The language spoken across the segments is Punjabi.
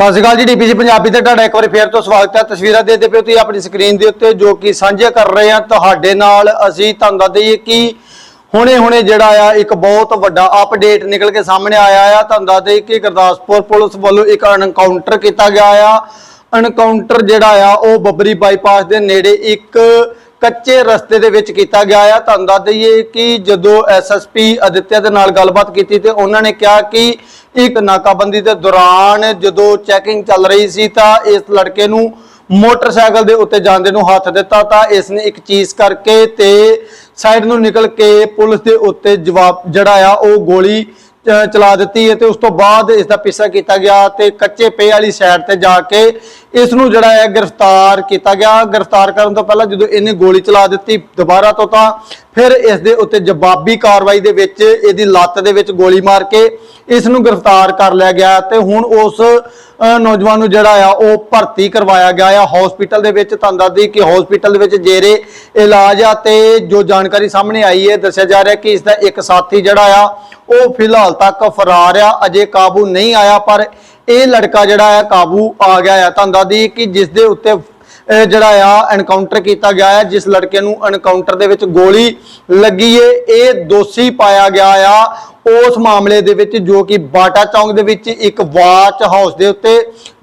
ਸਤਿ ਸ਼੍ਰੀ ਅਕਾਲ ਜੀ ਡੀਪੀਸੀ ਪੰਜਾਬੀ ਤੇ ਤੁਹਾਡਾ ਇੱਕ ਵਾਰੀ ਫੇਰ ਤੋਂ ਸਵਾਗਤ ਹੈ। ਤਸਵੀਰਾਂ ਦੇਖਦੇ ਪਿਓ ਤੁਸੀਂ ਆਪਣੀ ਸਕਰੀਨ ਦੇ ਉੱਤੇ, ਜੋ ਕਿ ਸਾਂਝੇ ਕਰ ਰਹੇ ਹਾਂ ਤੁਹਾਡੇ ਨਾਲ। ਅਸੀਂ ਤੁਹਾਨੂੰ ਦੱਸ ਦਈਏ ਕਿ ਹੁਣੇ ਹੁਣੇ ਜਿਹੜਾ ਆ, ਇੱਕ ਬਹੁਤ ਵੱਡਾ ਅਪਡੇਟ ਨਿਕਲ ਕੇ ਸਾਹਮਣੇ ਆਇਆ ਆ। ਤੁਹਾਨੂੰ ਦੱਸ ਦਈਏ ਕਿ ਗੁਰਦਾਸਪੁਰ ਪੁਲਿਸ ਵੱਲੋਂ ਇੱਕ ਐਨਕਾਊਂਟਰ ਕੀਤਾ ਗਿਆ ਆ। ਐਨਕਾਊਂਟਰ ਜਿਹੜਾ ਆ, ਉਹ ਬੱਬਰੀ ਬਾਈਪਾਸ ਦੇ ਨੇੜੇ ਇੱਕ ਕੱਚੇ ਰਸਤੇ ਦੇ ਵਿੱਚ ਕੀਤਾ ਗਿਆ ਆ। ਤੁਹਾਨੂੰ ਦੱਸ ਦਈਏ ਕਿ ਜਦੋਂ ਐਸਐਸਪੀ ਅਦਿੱਤਿਆ ਦੇ ਨਾਲ ਗੱਲਬਾਤ ਕੀਤੀ ਤੇ ਉਹਨਾਂ ਨੇ ਕਿਹਾ ਕਿ ਇੱਕ ਨਾਕਾਬੰਦੀ ਦੇ ਦੌਰਾਨ ਜਦੋਂ ਚੈਕਿੰਗ ਚੱਲ ਰਹੀ ਸੀ ਤਾਂ ਇਸ ਲੜਕੇ ਨੂੰ ਮੋਟਰਸਾਈਕਲ ਦੇ ਉੱਤੇ ਜਾਂਦੇ ਨੂੰ ਹੱਥ ਦਿੱਤਾ ਤਾਂ ਇਸ ਨੇ ਇੱਕ ਚੀਜ਼ ਕਰਕੇ ਤੇ ਸਾਈਡ ਨੂੰ ਨਿਕਲ ਕੇ ਪੁਲਿਸ ਦੇ ਉੱਤੇ ਜਵਾਬ ਜਿਹੜਾ ਆ, ਉਹ ਗੋਲੀ ਚਲਾ ਦਿੱਤੀ ਹੈ ਤੇ ਉਸ ਤੋਂ ਬਾਅਦ ਇਸ ਦਾ ਪਿੱਛਾ ਕੀਤਾ ਗਿਆ ਤੇ ਕੱਚੇ ਪੇ ਵਾਲੀ ਸਾਈਡ ਤੇ ਜਾ ਕੇ ਇਸ ਨੂੰ ਜਿਹੜਾ ਹੈ ਗ੍ਰਿਫਤਾਰ ਕੀਤਾ ਗਿਆ। ਗ੍ਰਿਫਤਾਰ ਕਰਨ ਤੋਂ ਪਹਿਲਾਂ ਜਦੋਂ ਇਹਨੇ ਗੋਲੀ ਚਲਾ ਦਿੱਤੀ ਦੁਬਾਰਾ ਤੋਂ ਤਾਂ ਫਿਰ ਇਸ ਦੇ ਉੱਤੇ ਜਵਾਬੀ ਕਾਰਵਾਈ ਦੇ ਵਿੱਚ ਇਹਦੀ ਲੱਤ ਦੇ ਵਿੱਚ ਗੋਲੀ ਮਾਰ ਕੇ ਇਸ ਨੂੰ ਗ੍ਰਿਫਤਾਰ ਕਰ ਲਿਆ ਗਿਆ ਤੇ ਹੁਣ ਉਸ ਨੌਜਵਾਨ ਨੂੰ ਜਿਹੜਾ ਆ ਉਹ ਭਰਤੀ ਕਰਵਾਇਆ ਗਿਆ ਆ ਹਸਪੀਟਲ ਦੇ ਵਿੱਚ। ਤੁਹਾਨੂੰ ਦੱਸਦੀ ਕਿ ਹਸਪੀਟਲ ਦੇ ਵਿੱਚ ਜੇਰੇ ਇਲਾਜ ਆ ਤੇ ਜੋ ਜਾਣਕਾਰੀ ਸਾਹਮਣੇ ਆਈ ਹੈ, ਦੱਸਿਆ ਜਾ ਰਿਹਾ ਕਿ ਇਸ ਦਾ ਇੱਕ ਸਾਥੀ ਜਿਹੜਾ ਆ ਉਹ ਫਿਲਹਾਲ ਤੱਕ ਫਰਾਰ ਆ, ਅਜੇ ਕਾਬੂ ਨਹੀਂ ਆਇਆ, ਪਰ ਇਹ ਲੜਕਾ ਜਿਹੜਾ ਆ ਕਾਬੂ ਆ ਗਿਆ ਹੈ ਤੁਹਾਨੂੰ ਦੱਸਦੀ ਕਿ ਜਿਸ ਦੇ ਉੱਤੇ ਜਿਹੜਾ ਆ ਐਨਕਾਊਂਟਰ ਕੀਤਾ ਗਿਆ ਹੈ ਜਿਸ ਲੜਕੇ ਨੂੰ ਐਨਕਾਊਂਟਰ ਦੇ ਵਿੱਚ ਗੋਲੀ ਲੱਗੀ ਏ, ਇਹ ਦੋਸ਼ੀ ਪਾਇਆ ਗਿਆ ਆ। ਉਸ ਮਾਮਲੇ ਦੇ ਵਿੱਚ ਜੋ ਕਿ ਬਾਟਾ ਚੌਂਕ ਦੇ ਵਿੱਚ ਇੱਕ ਵਾਚ ਹਾਊਸ ਦੇ ਉੱਤੇ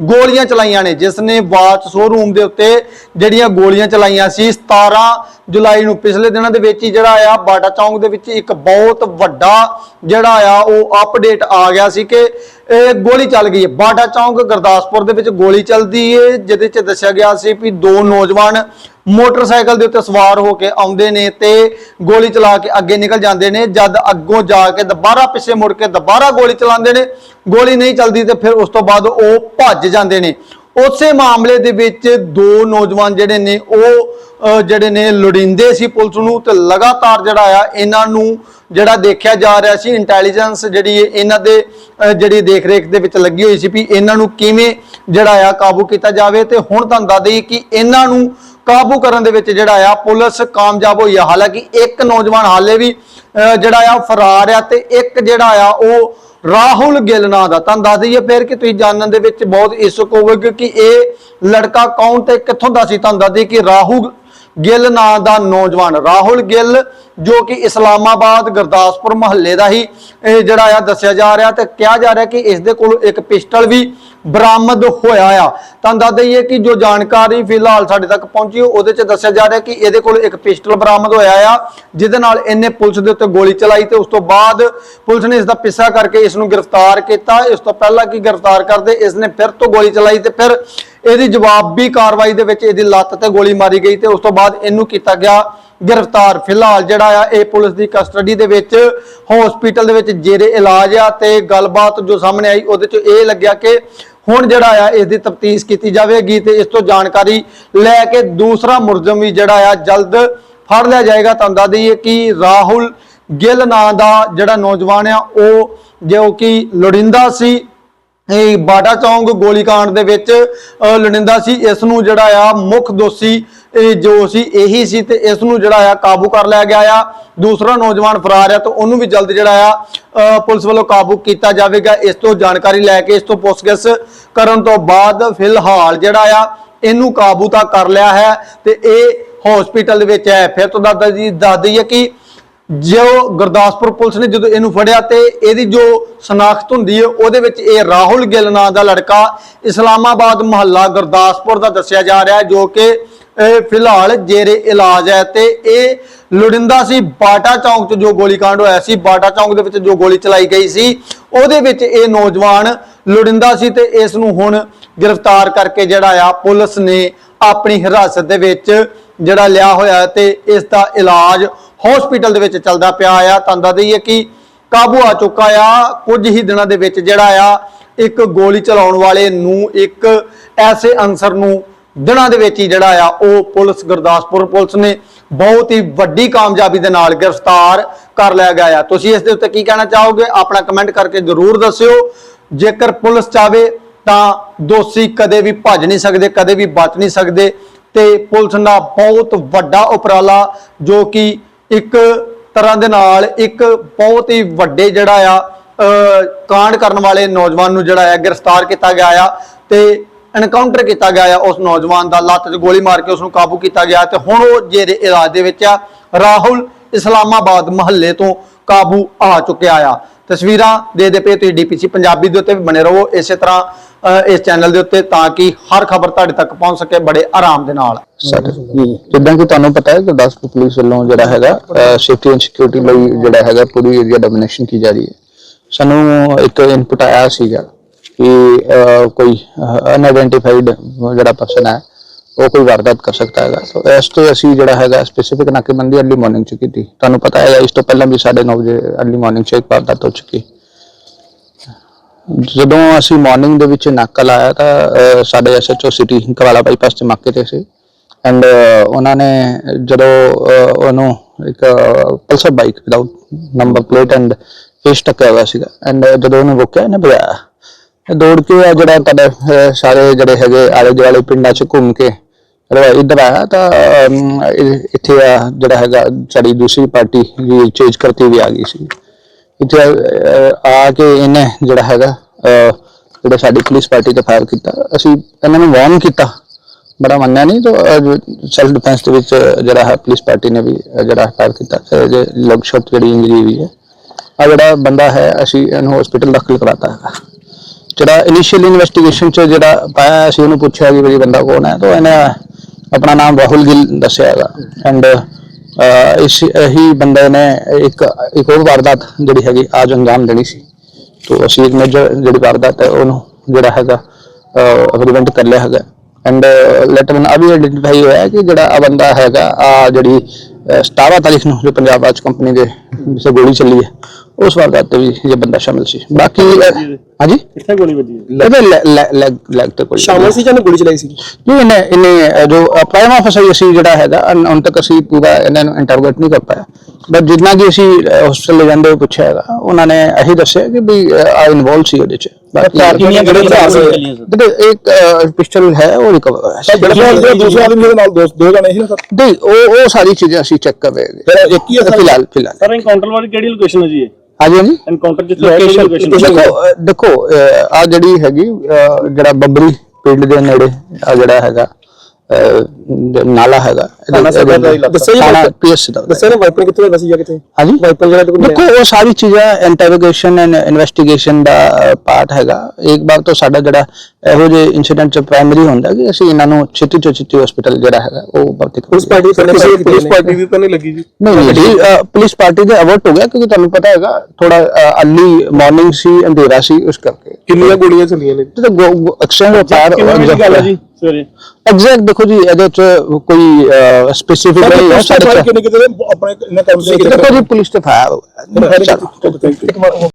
ਗੋਲੀਆਂ ਚਲਾਈਆਂ ਨੇ, ਜਿਸ ਨੇ ਵਾਚ ਸ਼ੋਰੂਮ ਦੇ ਉੱਤੇ ਜਿਹੜੀਆਂ ਗੋਲੀਆਂ ਚਲਾਈਆਂ ਸੀ 17 ਜੁਲਾਈ ਨੂੰ ਪਿਛਲੇ ਦਿਨਾਂ ਦੇ ਵਿੱਚ ਹੀ ਜਿਹੜਾ ਆ ਬਾਟਾ ਚੌਂਕ ਦੇ ਵਿੱਚ ਇੱਕ ਬਹੁਤ ਵੱਡਾ ਜਿਹੜਾ ਆ, ਉਹ ਅਪਡੇਟ ਆ ਗਿਆ ਸੀ ਕਿ ਇਹ ਗੋਲੀ ਚੱਲ ਗਈ ਹੈ। ਬਾਟਾ ਚੌਂਕ, ਗੁਰਦਾਸਪੁਰ ਦੇ ਵਿੱਚ ਗੋਲੀ ਚੱਲਦੀ ਏ, ਜਿਹਦੇ ਚ ਦੱਸਿਆ ਗਿਆ ਸੀ ਵੀ ਦੋ ਨੌਜਵਾਨ ਮੋਟਰਸਾਈਕਲ ਦੇ ਉੱਤੇ ਸਵਾਰ ਹੋ ਕੇ ਆਉਂਦੇ ਨੇ ਤੇ ਗੋਲੀ ਚਲਾ ਕੇ ਅੱਗੇ ਨਿਕਲ ਜਾਂਦੇ ਨੇ। ਜਦ ਅੱਗੋਂ ਜਾ ਕੇ ਦੁਬਾਰਾ ਪਿੱਛੇ ਮੁੜ ਕੇ ਦੁਬਾਰਾ ਗੋਲੀ ਚਲਾਉਂਦੇ ਨੇ, ਗੋਲੀ ਨਹੀਂ ਚੱਲਦੀ ਤੇ ਫਿਰ ਉਸ ਤੋਂ ਬਾਅਦ ਉਹ ਭੱਜ ਜਾਂਦੇ ਨੇ। ਉਸੇ ਮਾਮਲੇ ਦੇ ਵਿੱਚ ਦੋ ਨੌਜਵਾਨ ਜਿਹੜੇ ਨੇ, ਉਹ ਜਿਹੜੇ ਨੇ, ਲੋੜਿੰਦੇ ਸੀ ਪੁਲਿਸ ਨੂੰ ਤੇ ਲਗਾਤਾਰ ਜਿਹੜਾ ਆ, ਇਹਨਾਂ ਨੂੰ ਜਿਹੜਾ ਦੇਖਿਆ ਜਾ ਰਿਹਾ ਸੀ ਇੰਟੈਲੀਜੈਂਸ ਜਿਹੜੀ ਇਹਨਾਂ ਦੇ ਜਿਹੜੀ ਦੇਖ-ਰੇਖ ਦੇ ਵਿੱਚ ਲੱਗੀ ਹੋਈ ਸੀ ਵੀ ਇਹਨਾਂ ਨੂੰ ਕਿਵੇਂ ਜਿਹੜਾ ਆ ਕਾਬੂ ਕੀਤਾ ਜਾਵੇ ਤੇ ਹੁਣ ਤੁਹਾਨੂੰ ਦੱਸ ਦਈਏ ਕਿ ਇਹਨਾਂ ਨੂੰ ਕਾਬੂ ਕਰਨ ਦੇ ਵਿੱਚ ਜਿਹੜਾ ਆ ਪੁਲਿਸ ਕਾਮਯਾਬ ਹੋਈ ਆ। ਹਾਲਾਂਕਿ ਇੱਕ ਨੌਜਵਾਨ ਹਾਲੇ ਵੀ ਅਹ, ਜਿਹੜਾ ਆ ਫਰਾਰ ਆ ਤੇ ਇੱਕ ਜਿਹੜਾ ਆ ਉਹ ਰਾਹੁਲ ਗਿੱਲ ਨਾਂ ਦਾ। ਤੁਹਾਨੂੰ ਦੱਸ ਦਈਏ ਫਿਰ ਕਿ ਤੁਸੀਂ ਜਾਣਨ ਦੇ ਵਿੱਚ ਬਹੁਤ ਇਸਕ ਹੋਵੇ ਕਿ ਇਹ ਲੜਕਾ ਕੌਣ ਤੇ ਕਿੱਥੋਂ ਦਾ ਸੀ। ਤੁਹਾਨੂੰ ਦੱਸ ਦਈਏ ਕਿ ਰਾਹੁਲ ਗਿੱਲ ਨਾਂ ਦਾ ਨੌਜਵਾਨ ਰਾਹੁਲ ਗਿੱਲ, ਜੋ ਕਿ ਇਸਲਾਮਾਬਾਦ ਗੁਰਦਾਸਪੁਰ ਮਹੱਲੇ ਦਾ ਹੀ, ਇਹ ਜਿਹੜਾ ਆ ਦੱਸਿਆ ਜਾ ਰਿਹਾ ਤੇ ਕਿਹਾ ਜਾ ਰਿਹਾ ਕਿ ਇਸ ਦੇ ਕੋਲ ਇੱਕ ਪਿਸਟਲ ਵੀ ਬਰਾਮਦ ਹੋਇਆ ਆ। ਤੁਹਾਨੂੰ ਦੱਸ ਦਈਏ ਕਿ ਜੋ ਜਾਣਕਾਰੀ ਫਿਲਹਾਲ ਸਾਡੇ ਤੱਕ ਪਹੁੰਚੀ, ਉਹਦੇ ਚ ਦੱਸਿਆ ਜਾ ਰਿਹਾ ਕਿ ਇਹਦੇ ਕੋਲ ਇੱਕ ਪਿਸਟਲ ਬਰਾਮਦ ਹੋਇਆ ਆ, ਜਿਹਦੇ ਨਾਲ ਇਹਨੇ ਪੁਲਿਸ ਦੇ ਉੱਤੇ ਗੋਲੀ ਚਲਾਈ ਤੇ ਉਸ ਤੋਂ ਬਾਅਦ ਪੁਲਿਸ ਨੇ ਇਸ ਦਾ ਪਿੱਛਾ ਕਰਕੇ ਇਸ ਨੂੰ ਗ੍ਰਿਫਤਾਰ ਕੀਤਾ। ਇਸ ਤੋਂ ਪਹਿਲਾਂ ਕਿ ਗ੍ਰਿਫਤਾਰ ਕਰਦੇ ਇਸ ਨੇ ਫਿਰ ਤੋਂ ਗੋਲੀ ਚਲਾਈ ਤੇ ਫਿਰ ਇਹਦੀ ਜਵਾਬੀ ਕਾਰਵਾਈ ਦੇ ਵਿੱਚ ਇਹਦੀ ਲੱਤ ਤੇ ਗੋਲੀ ਮਾਰੀ ਗਈ ਤੇ ਉਸ ਤੋਂ ਬਾਅਦ ਇਹਨੂੰ ਕੀਤਾ ਗਿਆ ਗ੍ਰਿਫਤਾਰ। ਫਿਲਹਾਲ ਜਿਹੜਾ ਆ, ਇਹ ਪੁਲਿਸ ਦੀ ਕਸਟਡੀ ਦੇ ਵਿੱਚ ਹਸਪੀਟਲ ਦੇ ਵਿੱਚ ਜੇਰੇ ਇਲਾਜ ਆ ਤੇ ਗੱਲਬਾਤ ਜੋ ਸਾਹਮਣੇ ਆਈ ਉਹਦੇ ਚ ਇਹ ਲੱਗਿਆ ਕਿ ਹੁਣ ਜਿਹੜਾ ਆ, ਇਸ ਦੀ ਤਫਤੀਸ਼ ਕੀਤੀ ਜਾਵੇਗੀ ਤੇ ਇਸ ਤੋਂ ਜਾਣਕਾਰੀ ਲੈ ਕੇ ਦੂਸਰਾ ਮੁਲਜ਼ਮ ਵੀ ਜਿਹੜਾ ਆ, ਜਲਦ ਫੜ ਲਿਆ ਜਾਏਗਾ। ਤੁਹਾਨੂੰ ਦੱਸ ਦਈਏ ਕਿ ਰਾਹੁਲ ਗਿੱਲ ਨਾਂ ਦਾ ਜਿਹੜਾ ਨੌਜਵਾਨ ਆ, ਉਹ ਜੋ ਕਿ ਲੋੜਿੰਦਾ ਸੀ ਇਹ ਬਾਟਾ ਚੌਂਕ ਗੋਲੀकांड ਦੇ ਵਿੱਚ ਅਹ, ਸੀ। ਇਸ ਨੂੰ ਜਿਹੜਾ ਆ ਮੁੱਖ ਦੋਸ਼ੀ ਜੋ ਸੀ ਇਹੀ ਸੀ ਤੇ ਇਸ ਨੂੰ ਜਿਹੜਾ ਆ ਕਾਬੂ ਕਰ ਲਿਆ ਗਿਆ ਆ। ਦੂਸਰਾ ਨੌਜਵਾਨ ਫਰਾਰ ਆ ਤਾਂ ਉਹਨੂੰ ਵੀ ਜਲਦ ਜਿਹੜਾ ਆ ਪੁਲਿਸ ਵੱਲੋਂ ਕਾਬੂ ਕੀਤਾ ਜਾਵੇਗਾ। ਇਸ ਤੋਂ ਜਾਣਕਾਰੀ ਲੈ ਕੇ ਇਸ ਤੋਂ ਪੁੱਛਗਿੱਛ ਕਰਨ ਤੋਂ ਬਾਅਦ ਫਿਲਹਾਲ ਜਿਹੜਾ ਆ ਇਹਨੂੰ ਕਾਬੂ ਤਾਂ ਕਰ ਲਿਆ ਹੈ ਤੇ ਇਹ ਹਸਪੀਟਲ ਦੇ ਵਿੱਚ ਹੈ। ਫਿਰ ਤੋਂ ਦੱਸ ਜੀ ਦੱਸ ਦਈਏ ਕਿ ਜੋ ਗੁਰਦਾਸਪੁਰ ਪੁਲਿਸ ਨੇ ਜਦੋਂ ਇਹਨੂੰ ਫੜਿਆ ਤੇ ਇਹਦੀ ਜੋ ਸ਼ਨਾਖਤ ਹੁੰਦੀ ਹੈ, ਉਹਦੇ ਵਿੱਚ ਇਹ ਰਾਹੁਲ ਗਿੱਲ ਨਾਂ ਦਾ ਲੜਕਾ ਇਸਲਾਮਾਬਾਦ ਮਹੱਲਾ ਗੁਰਦਾਸਪੁਰ ਦਾ ਦੱਸਿਆ ਜਾ ਰਿਹਾ ਜੋ ਕਿ ਇਹ ਫਿਲਹਾਲ ਜੇਰੇ ਇਲਾਜ ਹੈ ਤੇ ਇਹ ਲੋੜਿੰਦਾ ਸੀ ਬਾਟਾ ਚੌਂਕ 'ਚ ਜੋ ਗੋਲੀकांड ਹੋਇਆ ਸੀ, ਬਾਟਾ ਚੌਂਕ ਦੇ ਵਿੱਚ ਜੋ ਗੋਲੀ ਚਲਾਈ ਗਈ ਸੀ, ਉਹਦੇ ਵਿੱਚ ਇਹ ਨੌਜਵਾਨ ਲੋੜਿੰਦਾ ਸੀ ਤੇ ਇਸ ਨੂੰ ਹੁਣ ਗ੍ਰਿਫਤਾਰ ਕਰਕੇ ਜਿਹੜਾ ਆ, ਪੁਲਿਸ ਨੇ ਆਪਣੀ ਹਿਰਾਸਤ ਦੇ ਵਿੱਚ ਜਿਹੜਾ ਲਿਆ ਹੋਇਆ ਹੈ ਤੇ ਇਸ ਦਾ ਇਲਾਜ ਹਸਪੀਟਲ ਦੇ ਵਿੱਚ ਚੱਲਦਾ ਪਿਆ ਆ। ਤੁਹਾਨੂੰ ਦੱਸ ਦਈਏ ਕਿ ਕਾਬੂ ਆ ਚੁੱਕਾ ਆ। ਕੁਝ ਹੀ ਦਿਨਾਂ ਦੇ ਵਿੱਚ ਜਿਹੜਾ ਆ, ਇੱਕ ਗੋਲੀ ਚਲਾਉਣ ਵਾਲੇ ਨੂੰ ਇੱਕ ਐਸੇ ਅਨਸਰ ਨੂੰ ਦਿਨਾਂ ਦੇ ਵਿੱਚ ਹੀ ਜਿਹੜਾ ਆ, ਉਹ ਪੁਲਿਸ, ਗੁਰਦਾਸਪੁਰ ਪੁਲਿਸ ਨੇ ਬਹੁਤ ਹੀ ਵੱਡੀ ਕਾਮਯਾਬੀ ਦੇ ਨਾਲ ਗ੍ਰਿਫਤਾਰ ਕਰ ਲਿਆ ਗਿਆ ਆ। ਤੁਸੀਂ ਇਸ ਦੇ ਉੱਤੇ ਕੀ ਕਹਿਣਾ ਚਾਹੋਗੇ? ਆਪਣਾ ਕਮੈਂਟ ਕਰਕੇ ਜ਼ਰੂਰ ਦੱਸਿਓ। ਜੇਕਰ ਪੁਲਿਸ ਚਾਵੇ ਤਾਂ ਦੋਸ਼ੀ ਕਦੇ ਵੀ ਭੱਜ ਨਹੀਂ ਸਕਦੇ, ਕਦੇ ਵੀ ਬਚ ਨਹੀਂ ਸਕਦੇ। ਤੇ ਪੁਲਿਸ ਦਾ ਬਹੁਤ ਵੱਡਾ ਉਪਰਾਲਾ ਜੋ ਕਿ ਇੱਕ ਤਰ੍ਹਾਂ ਦੇ ਨਾਲ ਇੱਕ ਬਹੁਤ ਹੀ ਵੱਡੇ ਜਿਹੜਾ ਆ ਕਾਂਡ ਕਰਨ ਵਾਲੇ ਨੌਜਵਾਨ ਨੂੰ ਜਿਹੜਾ ਆ ਗ੍ਰਿਫਤਾਰ ਕੀਤਾ ਗਿਆ ਆ ਤੇ ਐਨਕਾਊਂਟਰ ਕੀਤਾ ਗਿਆ ਆ ਉਸ ਨੌਜਵਾਨ ਦਾ, ਲੱਤ 'ਚ ਗੋਲੀ ਮਾਰ ਕੇ ਉਸ ਨੂੰ ਕਾਬੂ ਕੀਤਾ ਗਿਆ ਤੇ ਹੁਣ ਉਹ ਜਿਹੜੇ ਇਲਾਜ ਦੇ ਵਿੱਚ ਆ, ਰਾਹੁਲ ਇਸਲਾਮਾਬਾਦ ਮਹੱਲੇ ਤੋਂ ਕਾਬੂ ਆ ਚੁੱਕਿਆ ਆ। ਤਸਵੀਰਾਂ ਦੇ ਦੇ ਪਏ ਤੁਸੀਂ ਡੀਪੀਸੀ ਪੰਜਾਬੀ ਦੇ ਉੱਤੇ ਵੀ ਬਣੇ ਰਹੋ, ਇਸੇ ਤਰ੍ਹਾਂ ਇਸ ਚੈਨਲ ਦੇ ਉੱਤੇ ਤਾਂ ਕਿ ਹਰ ਖਬਰ ਤੁਹਾਡੇ ਤੱਕ ਪਹੁੰਚ ਸਕੇ ਬੜੇ ਆਰਾਮ ਦੇ ਨਾਲ। ਸਰ ਜਿੱਦਾਂ ਕਿ ਤੁਹਾਨੂੰ ਪਤਾ ਹੈ, ਗੁਰਦਾਸਪੁਰ ਪੁਲਿਸ ਵੱਲੋਂ ਜਿਹੜਾ ਹੈਗਾ ਸੇਫਟੀ ਐਂਡ ਸਿਕਿਉਰਿਟੀ ਲਈ ਜਿਹੜਾ ਹੈਗਾ, ਪੂਰੀ ਏਰੀਆ ਡੋਮੀਨੇਸ਼ਨ ਕੀ ਜਾ ਰਹੀ ਹੈ। ਸਾਨੂੰ ਇੱਕ ਇਨਪੁਟ ਆਇਆ ਸੀਗਾ ਕਿ ਕੋਈ ਅਨਆਇਡੈਂਟੀਫਾਈਡ ਜਿਹੜਾ ਪਰਸਨ ਹੈ, ਉਹ ਕੋਈ ਵਾਰਦਾਤ ਕਰ ਸਕਦਾ ਹੈਗਾ। ਸੋ ਇਸ ਤੋਂ ਅਸੀਂ ਜਿਹੜਾ ਹੈਗਾ ਸਪੈਸੀਫਿਕ ਨਾਕੇਬੰਦੀ ਅਰਲੀ ਮਾਰਨਿੰਗ ਚ ਕੀਤੀ। ਤੁਹਾਨੂੰ ਪਤਾ ਹੈ ਇਸ ਤੋਂ ਪਹਿਲਾਂ ਵੀ 9:30 ਵਜੇ ਅਰਲੀ ਮਾਰਨਿੰਗ ਚ ਇੱਕ ਵਾਰਦਾਤ ਹੋ ਚੁੱਕੀ। ਜਦੋਂ ਅਸੀਂ ਮਾਰਨਿੰਗ ਦੇ ਵਿੱਚ ਨਾਕਾ ਲਾਇਆ ਤਾਂ ਸਾਡੇ ਐਸਐਚਓ ਸਿਟੀ ਕਵਾਲਾ ਬਾਈਪਾਸ ਤੇ ਮੱਕੇ ਤੇ ਸੀ। ਐਂਡ ਉਹਨਾਂ ਨੇ ਜਦੋਂ ਉਹਨੂੰ ਇੱਕ Pulsar bike without number plate and face ਟੱਕਿਆ ਹੋਇਆ ਸੀਗਾ। ਐਂਡ ਜਦੋਂ ਉਹਨੂੰ ਰੋਕਿਆ, ਇਹਨੇ ਭਜਾਇਆ ਦੌੜ ਕੇ ਆ ਜਿਹੜਾ ਤੁਹਾਡੇ ਸਾਰੇ ਜਿਹੜੇ ਹੈਗੇ ਆਲੇ ਦੁਆਲੇ ਪਿੰਡਾਂ 'ਚ ਘੁੰਮ ਕੇ ਜਦੋਂ ਇੱਧਰ ਆਇਆ ਤਾਂ ਇੱਥੇ ਆ ਜਿਹੜਾ ਹੈਗਾ, ਸਾਡੀ ਦੂਸਰੀ ਪਾਰਟੀ ਵੀ ਚੇਂਜ ਕਰਤੀ ਵੀ ਆ ਗਈ ਸੀ। ਇੱਥੇ ਆ ਕੇ ਇਹਨੇ ਜਿਹੜਾ ਹੈਗਾ ਅਹ, ਜਿਹੜਾ ਸਾਡੀ ਪੁਲਿਸ ਪਾਰਟੀ ਤੇ ਫਾਇਰ ਕੀਤਾ। ਅਸੀਂ ਇਹਨਾਂ ਨੂੰ ਵਾਰਨ ਕੀਤਾ। ਬੜਾ ਮੰਨਿਆ ਨਹੀਂ ਤਾਂ ਸੈਲਫ ਡਿਫੈਂਸ ਦੇ ਵਿੱਚ ਜਿਹੜਾ ਹੈ ਪੁਲਿਸ ਪਾਰਟੀ ਨੇ ਵੀ ਜਿਹੜਾ ਫਾਇਰ ਕੀਤਾ। ਜੇ ਲਗ ਸ਼ਾਟ ਜਿਹੜੀ ਇੰਜਰੀ ਵੀ ਹੈ ਆ ਜਿਹੜਾ ਬੰਦਾ ਹੈ ਅਸੀਂ ਇਹਨੂੰ ਹਸਪੀਟਲ ਦਾਖਲ ਕਰਾਤਾ ਹੈਗਾ। ਜਿਹੜਾ ਇਨੀਸ਼ੀਅਲ ਇਨਵੈਸਟੀਗੇਸ਼ਨ ਚ ਜਿਹੜਾ ਪਾਇਆ ਅਸੀਂ ਉਹਨੂੰ ਪੁੱਛਿਆ ਕਿ ਵੀ ਬੰਦਾ ਕੌਣ ਹੈ ਤਾਂ ਇਹਨੇ ਆਪਣਾ ਨਾਮ ਰਾਹੁਲ ਗਿੱਲ ਦੱਸਿਆ ਹੈਗਾ। ਐਂਡ ਇਸ ਹੀ ਬੰਦੇ ਨੇ ਇੱਕ ਇੱਕ ਹੋਰ ਵਾਰਦਾਤ ਜਿਹੜੀ ਹੈਗੀ ਅੱਜ ਅੰਜਾਮ ਦੇਣੀ ਸੀ। ਤੋਂ ਅਸੀਂ ਇੱਕ ਮੇਜਰ ਜਿਹੜੀ ਵਾਰਦਾਤ ਹੈ ਉਹਨੂੰ ਜਿਹੜਾ ਹੈਗਾ ਪ੍ਰੀਵੈਂਟ ਕਰ ਲਿਆ ਹੈਗਾ। ਐਂਡ ਲੈਟਰ ਆ ਵੀ ਆਇਡੈਂਟੀਫਾਈ ਹੋਇਆ ਹੈ ਕਿ ਜਿਹੜਾ ਆ ਬੰਦਾ ਹੈਗਾ ਆ ਜਿਹੜੀ ਅਹ, 17 ਤਾਰੀਖ ਨੂੰ ਜੋ ਪੰਜਾਬ ਰਾਜ ਕੰਪਨੀ ਦੇ ਜਿਸੇ ਗੋਲੀ ਚੱਲੀ ਹੈ ਉਸ ਵਾਰਦਾਤ ਤੇ ਵੀ ਇਹ ਬੰਦਾ ਸ਼ਾਮਿਲ ਸੀ। ਬਾਕੀ ਹਾਂਜੀ? ਕਿੱਥੇ ਗੋਲੀ ਵੱਜੀ ਇਹਦੇ ਲੈਗ ਲੈਗ ਤੇ ਕੋਈ ਸ਼ਾਮਲ ਸੀ ਜਾਂ ਗੋਲੀ ਚਲਾਈ ਸੀ? ਜੀ ਇਹਨੇ ਇਹਨੇ ਜੋ ਪ੍ਰਾਈਮ ਆਫਿਸਰ ਅਸੀਂ ਜਿਹੜਾ ਹੈਗਾ ਹੁਣ ਤੱਕ ਅਸੀਂ ਪੂਰਾ ਇਹਨਾਂ ਨੂੰ ਇੰਟਰੋਗੇਟ ਨਹੀਂ ਕਰ ਪਾਇਆ। ਬਟ ਜਿੰਨਾ ਕਿ ਅਸੀਂ ਹਸਪੀਟਲ ਲੈ ਜਾਂਦੇ ਪੁੱਛਿਆ ਹੈਗਾ ਉਹਨਾਂ ਨੇ ਇਹੀ ਦੱਸਿਆ ਕਿ ਵੀ ਆ ਇਨਵੋਲਵ ਸੀ ਉਹਦੇ ਚ। ਬਾਕੀ ਕਿੰਨੀਆਂ? ਦੇਖੋ ਇੱਕ ਪਿਸਟਲ ਹੈ ਉਹ ਰਿਕਵਰ ਹੋਇਆ ਸੀ। ਜਿਹੜਾ ਦੂਸਰੇ ਆਦਮੀ ਦੇ ਨਾਲ ਦੋ ਦੋ ਜਣੇ ਸੀ ਨਾ ਸਰ ਨਹੀਂ ਉਹ ਉਹ ਸਾਰੀ ਚੀਜ਼ਾਂ ਅਸੀਂ ਚੈੱਕ ਕਰ ਰਹੇ ਹਾਂ ਫਿਰ ਇੱਕ ਹੀ ਹੈ ਸਰ? ਫਿਲਹਾਲ ਫਿਲਹਾਲ ਸਰ ਐਨਕਾਊਂਟਰ ਵਾਲੀ ਕਿਹੜੀ ਲੋਕੇਸ਼ਨ ਹੈ ਜੀ ਇਹ ਹਾਂਜੀ ਹਾਂਜੀ ਐਨਕਾਊਂਟਰ ਜਿੱਥੇ ਹੋਇਆ ਕਿਹੜੀ ਲੋਕੇਸ਼ਨ ਦੇਖੋ ਅਹ, ਦੇਖੋ ਆ ਜਿਹੜੀ ਹੈਗੀ ਜਿਹੜਾ ਬੱਬਰੀ ਪਿੰਡ ਦੇ ਨੇੜੇ ਆ ਜਿਹੜਾ ਹੈਗਾ ਨਾਲਾ ਹੈਗਾ ਥਾਣਾ ਸਦਰ ਦਾ ਇਲਾਕਾ। ਦੱਸਿਆ ਜੀ ਪੀਐਸ ਦਾ ਦੱਸਿਆ ਨਾ ਵਾਈਪਰ ਕਿੱਥੇ ਹੋਇਆ ਸੀ ਜਾਂ ਕਿੱਥੇ ਹਾਂਜੀ। ਵਾਈਪਰ ਜਿਹੜਾ ਤੇ ਦੇਖੋ ਉਹ ਸਾਰੀ ਚੀਜ਼ਾਂ ਇੰਟਰੋਗੇਸ਼ਨ ਐਂਡ ਇਨਵੈਸਟੀਗੇਸ਼ਨ ਦਾ ਪਾਰਟ ਹੈਗਾ। ਇੱਕ ਵਾਰ ਤਾਂ ਸਾਡਾ ਜਿਹੜਾ ਇਹੋ ਜਿਹੇ ਇਨਸੀਡੈਂਟ ਚ ਪ੍ਰਾਇਮਰੀ ਹੁੰਦਾ ਕਿ ਅਸੀਂ ਇਹਨਾਂ ਨੂੰ ਛੇਤੀ ਤੋਂ ਛੇਤੀ ਹਸਪੀਟਲ ਜਿਹੜਾ ਹੈਗਾ ਉਹ ਭਰਤੀ ਕਰਾਂਗੇ। ਪੁਲਿਸ ਪਾਰਟੀ ਕਿਸੇ ਪੁਲਿਸ ਪਾਰਟੀ ਦੀ ਤਾਂ ਨਹੀਂ ਲੱਗੀ ਜੀ। ਨਹੀਂ ਜੀ ਪੁਲਿਸ ਪਾਰਟੀ ਦੇ ਅਵਰਟ ਹੋ ਗਿਆ ਕਿਉਂਕਿ ਤੁਹਾਨੂੰ ਪਤਾ ਹੈਗਾ ਥੋੜਾ ਅਰਲੀ ਮਾਰਨਿੰਗ ਸੀ ਅੰਧੇਰਾ ਸੀ ਉਸ ਕਰਕੇ। ਕਿੰਨੀਆਂ ਗੋਲੀਆਂ ਚੱਲੀਆਂ ਨੇ? ਤੇ ਐਕਸਚੇਂਜ ਦੀ ਗੱਲ ਹੈ ਜੀ ਸਵੇਰੇ। ਐਗਜ਼ੈਕਟ ਦੇਖੋ ਜੀ ਇਹਦੇ ਚ ਕੋਈ ਸਪੈਸੀਫਿਕ ਨਹੀਂ ਹੈ ਸਾਡੇ ਕਿੰਨੇ ਕਿਤੇ ਆਪਣੇ ਇਹਨਾਂ ਕੰਮ ਦੇਖੋ ਜੀ ਪੁਲਿਸ ਤੇ ਫਾਇਰ ਹੋ ਗਿਆ ਚ